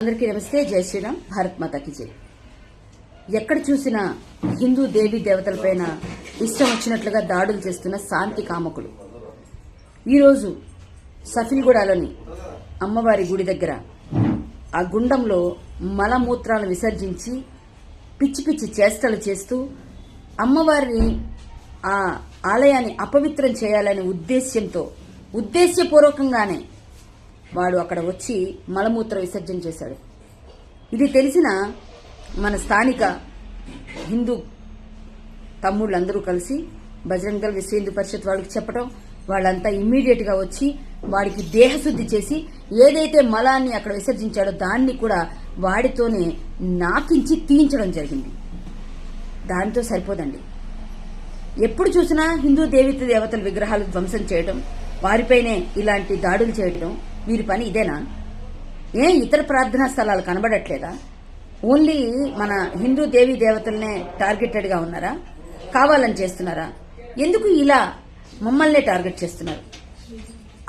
అందరికీ నమస్తే. జై శ్రీరామ్. భారత్ మాతాకి జై. ఎక్కడ చూసినా హిందూ దేవీ దేవతలపైన ఇష్టం వచ్చినట్లుగా దాడులు చేస్తున్న శాంతి కామకులు. ఈరోజు సఫిల్గూడలోని అమ్మవారి గుడి దగ్గర ఆ గుండంలో మలమూత్రాలు విసర్జించి పిచ్చి పిచ్చి చేష్టలు చేస్తూ అమ్మవారిని ఆ ఆలయాన్ని అపవిత్రం చేయాలనే ఉద్దేశ్యంతో ఉద్దేశ్యపూర్వకంగానే వాడు అక్కడ వచ్చి మలమూత్ర విసర్జన చేశాడు. ఇది తెలిసిన మన స్థానిక హిందూ తమ్ముళ్ళందరూ కలిసి బజరంగల్ విశ్వ హిందూ పరిషత్ వాళ్ళకి చెప్పడం వాళ్ళంతా ఇమ్మీడియట్గా వచ్చి వాడికి దేహశుద్ధి చేసి ఏదైతే మలాన్ని అక్కడ విసర్జించాడో దాన్ని కూడా వాడితోనే నాకించి తీయించడం జరిగింది. దానితో సరిపోదండి. ఎప్పుడు చూసినా హిందూ దేవిత దేవతల విగ్రహాలు ధ్వంసం చేయడం వారిపైనే ఇలాంటి దాడులు చేయడం వీరి పని ఇదేనా? ఏ ఇతర ప్రార్థనా స్థలాలు కనబడట్లేదా? ఓన్లీ మన హిందూ దేవీ దేవతలనే టార్గెటెడ్గా ఉన్నారా? కావాలని చేస్తున్నారా? ఎందుకు ఇలా మమ్మల్నే టార్గెట్ చేస్తున్నారు?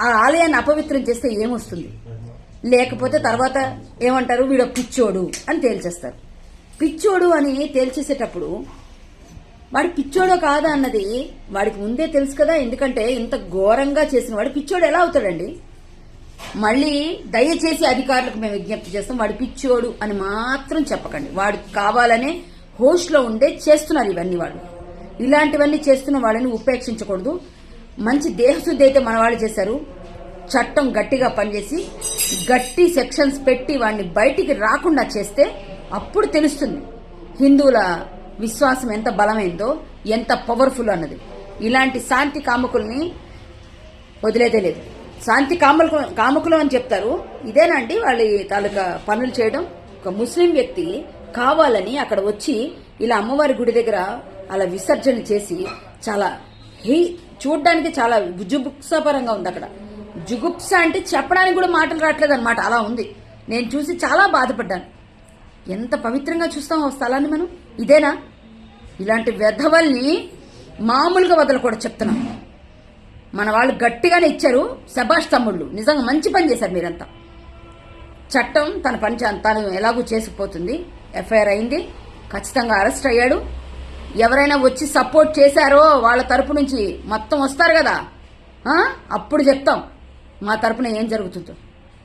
ఆ ఆలయాన్ని అపవిత్రం చేస్తే ఏమొస్తుంది? లేకపోతే తర్వాత ఏమంటారు? వీడు పిచ్చోడు అని తేల్చేస్తారు. పిచ్చోడు అని తేల్చేసేటప్పుడు వాడి పిచ్చోడో కాదా అన్నది వాడికి ముందే తెలుసు కదా ఎందుకంటే ఇంత ఘోరంగా చేసిన వాడు పిచ్చోడు ఎలా అవుతాడండి? మళ్ళీ దయచేసి అధికారులకు మేము విజ్ఞప్తి చేస్తాం. వాడు పిచ్చోడు అని మాత్రం చెప్పకండి. వాడు కావాలనే హోస్ట్లో ఉండే చేస్తున్నారు ఇవన్నీ వాళ్ళు. ఇలాంటివన్నీ చేస్తున్న వాళ్ళని ఉపేక్షించకూడదు. మంచి దేహశుద్ధి అయితే మన వాళ్ళు చేశారు. చట్టం గట్టిగా పనిచేసి గట్టి సెక్షన్స్ పెట్టి వాడిని బయటికి రాకుండా చేస్తే అప్పుడు తెలుస్తుంది హిందువుల విశ్వాసం ఎంత బలమైందో ఎంత పవర్ఫుల్ అన్నది. ఇలాంటి శాంతి కాముకుల్ని వదిలేదే లేదు. శాంతి కాములు కామకులం అని చెప్తారు. ఇదేనండి వాళ్ళ తాలూకా పనులు చేయడం. ఒక ముస్లిం వ్యక్తి కావాలని అక్కడ వచ్చి ఇలా అమ్మవారి గుడి దగ్గర అలా విసర్జన చేసి చాలా హీ చూడడానికి చాలా జుగుప్సాపరంగా ఉంది అక్కడ. జుగుప్స అంటే చెప్పడానికి కూడా మాటలు రావట్లేదు అనమాట అలా ఉంది. నేను చూసి చాలా బాధపడ్డాను. ఎంత పవిత్రంగా చూస్తాం ఆ స్థలాన్ని మనం? ఇదేనా? ఇలాంటి వ్యధవల్ని మామూలుగా వదలకూడదు చెప్తున్నాం మన వాళ్ళు గట్టిగానే ఇచ్చారు సభాష్ తమ్ముళ్ళు. నిజంగా మంచి పని చేశారు మీరంతా. చట్టం తన పని చే- తను ఎలాగూ చేసిపోతుంది ఎఫ్ఐఆర్ అయింది. ఖచ్చితంగా అరెస్ట్ అయ్యాడు. ఎవరైనా వచ్చి సపోర్ట్ చేశారో వాళ్ళ తరపు నుంచి మొత్తం వస్తారు కదా. అప్పుడు చెప్తాం. మా తరపున ఏం జరుగుతుందో.